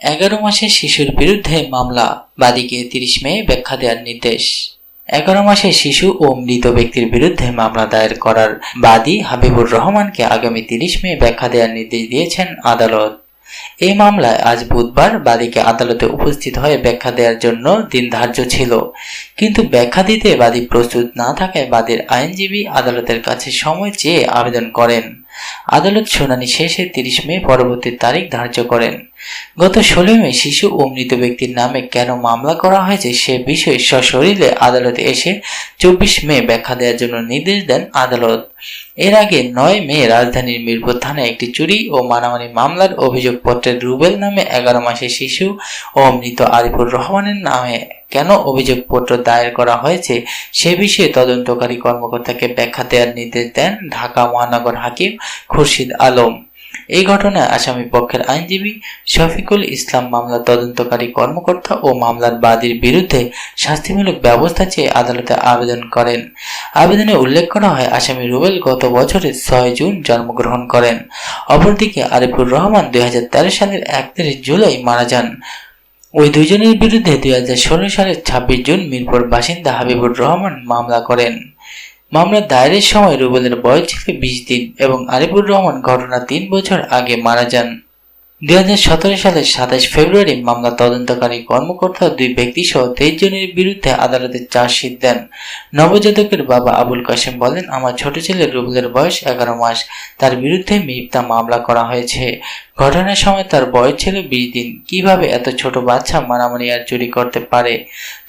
এগারো মাসের শিশুর বিরুদ্ধে মামলা। বাদীকে তিরিশ মে ব্যাখ্যা দেওয়ার নির্দেশ। এগারো মাসের শিশু ও মৃত ব্যক্তির বিরুদ্ধে মামলা দায়ের করার বাদী হাবিবুর রহমানকে আগামী তিরিশ মে ব্যাখ্যা দেওয়ার নির্দেশ দিয়েছেন আদালত। এই মামলায় আজ বুধবার বাদীকে আদালতে উপস্থিত হয়ে ব্যাখ্যা দেওয়ার জন্য দিন ধার্য ছিল। কিন্তু ব্যাখ্যা দিতে বাদী প্রস্তুত না থাকায় বাদীর আইনজীবী আদালতের কাছে সময় চেয়ে আবেদন করেন। আদালত শুনানি শেষে তিরিশ মে পরবর্তী তারিখ ধার্য করেন। গত ষোলো মে শিশু ও মৃত ব্যক্তির নামে কেন মামলা করা হয়েছে সে বিষয়ে সশরীরে আদালতে এসে চব্বিশ মে ব্যাখ্যা দেওয়ার জন্য নির্দেশ দেন আদালত। এর আগে নয় মে রাজধানীর মিরপুর থানায় একটি চুরি ও মারামারি মামলার অভিযোগপত্রে রুবেল নামে এগারো মাসের শিশু ও মৃত আরিফুর রহমানের নামে কেন অভিযোগপত্র দায়ের করা হয়েছে সে বিষয়ে তদন্তকারী কর্মকর্তাকে ব্যাখ্যা দেওয়ার নির্দেশ দেন ঢাকা মহানগর হাকিম খুরশিদ আলম। এই ঘটনায় আসামি পক্ষের আইনজীবী শফিকুল ইসলাম মামলার তদন্তকারী কর্মকর্তা ও মামলার বাদীর বিরুদ্ধে শাস্তিমূলক ব্যবস্থা চেয়ে আদালতে আবেদন করেন। আবেদনে উল্লেখ করা হয়, আসামি রুবেল গত বছরের ছয় জুন জন্মগ্রহণ করেন। অপরদিকে আরিফুর রহমান দুই হাজার তেরো সালের একত্রিশ জুলাই মারা যান। ওই দুজনের বিরুদ্ধে দুই হাজার ষোলো সালের ছাব্বিশ জুন মিরপুর বাসিন্দা হাবিবুর রহমান মামলা করেন। মামলা দায়েরের সময় রুবেলের বয়স ছিল বিশ দিন এবং আরিফুর রহমান ঘটনা তিন বছর আগে মারা যান। দুই হাজার সতেরো সালের সাতাশ ফেব্রুয়ারি মামলা তদন্তকারী কর্মকর্তা দুই ব্যক্তি সহ তেইশ জনের বিরুদ্ধে আদালতে চার্জশিট দেন। নবজাতকের বাবা আবুল কাশেম বলেন, আমার ছোট ছেলে রুবেলের বয়স এগারো মাস। তার বিরুদ্ধে মিথ্যা মামলা করা হয়েছে। ঘটনার সময় তার বয়স ছিল বিশ দিন। কীভাবে এত ছোট বাচ্চা মারামারি আর চুরি করতে পারে?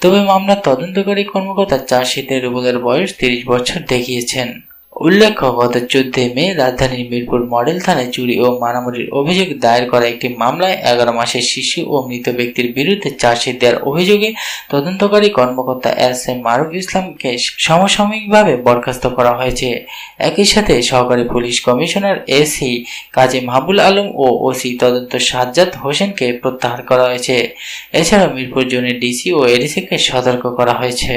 তবে মামলার তদন্তকারী কর্মকর্তা চার্জশিটে রুবেলের বয়স তিরিশ বছর দেখিয়েছেন। উল্লেখ্য, গত চোদ্দই মে রাজধানীর মিরপুর মডেল থানায় চুরি ও মারামারির অভিযোগ দায়ের করা একটি মামলায় এগারো মাসের শিশু ও মৃত ব্যক্তির বিরুদ্ধে চার্জশিট দেওয়ার অভিযোগে তদন্তকারী কর্মকর্তা এস এম মারুফ ইসলামকে সমসাময়িকভাবে বরখাস্ত করা হয়েছে। একই সাথে সহকারী police commissioner AC Kazi Mahbul Alam ও ওসি তদন্ত সাজ্জাদ হোসেনকে প্রত্যাহার করা হয়েছে। এছাড়াও মিরপুর জোনের ডিসি ও এডিসিকে সতর্ক করা হয়েছে।